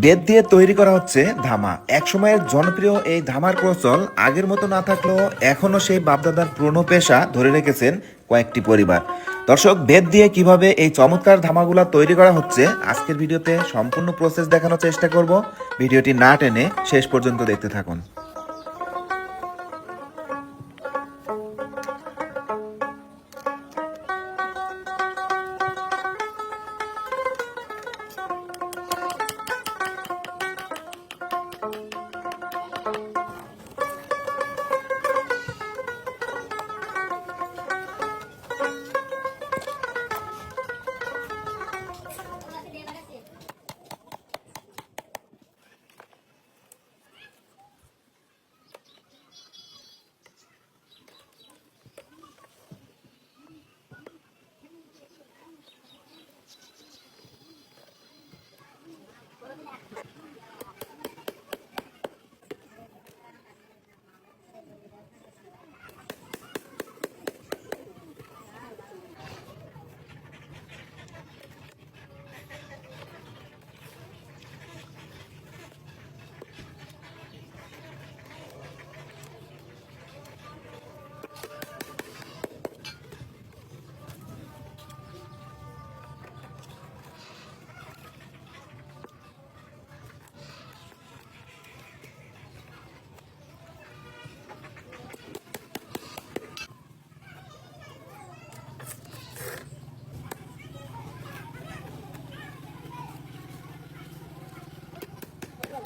বেদ দিয়ে তৈরি করা হচ্ছে ধামা। একসময়ের জনপ্রিয় এই ধামার প্রচল আগের মতো না থাকলেও এখনও সেই বাপদাদার পুরনো পেশা ধরে রেখেছেন কয়েকটি পরিবার। দর্শক, বেদ দিয়ে কীভাবে এই চমৎকার ধামাগুলা তৈরি করা হচ্ছে, আজকের ভিডিওতে সম্পূর্ণ প্রসেস দেখানোর চেষ্টা করব। ভিডিওটি না টেনে শেষ পর্যন্ত দেখতে থাকুন।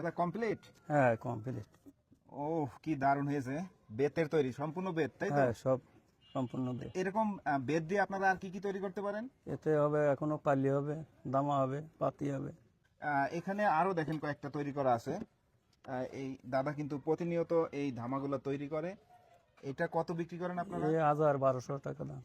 দাদা কমপ্লিট হ্যাঁ কমপ্লিট ও কি দারুণ হয়েছে। বেতের তৈরি সম্পূর্ণ বেত তাই তো? হ্যাঁ সব সম্পূর্ণ বেদ এরকম আহ, বেত দিয়ে আপনারা আর কি কি তৈরি করতে পারেন? এতে হবে এখনও পালি হবে দামা হবে পাতি হবে। আহ, এখানে আরও দেখেন কয়েকটা তৈরি করা আছে। আহ, এই দাদা কিন্তু প্রতিনিয়ত এই ধামাগুলো তৈরি করে। এটা কত বিক্রি করেন আপনারা? এই হাজার বারোশো টাকা দাম।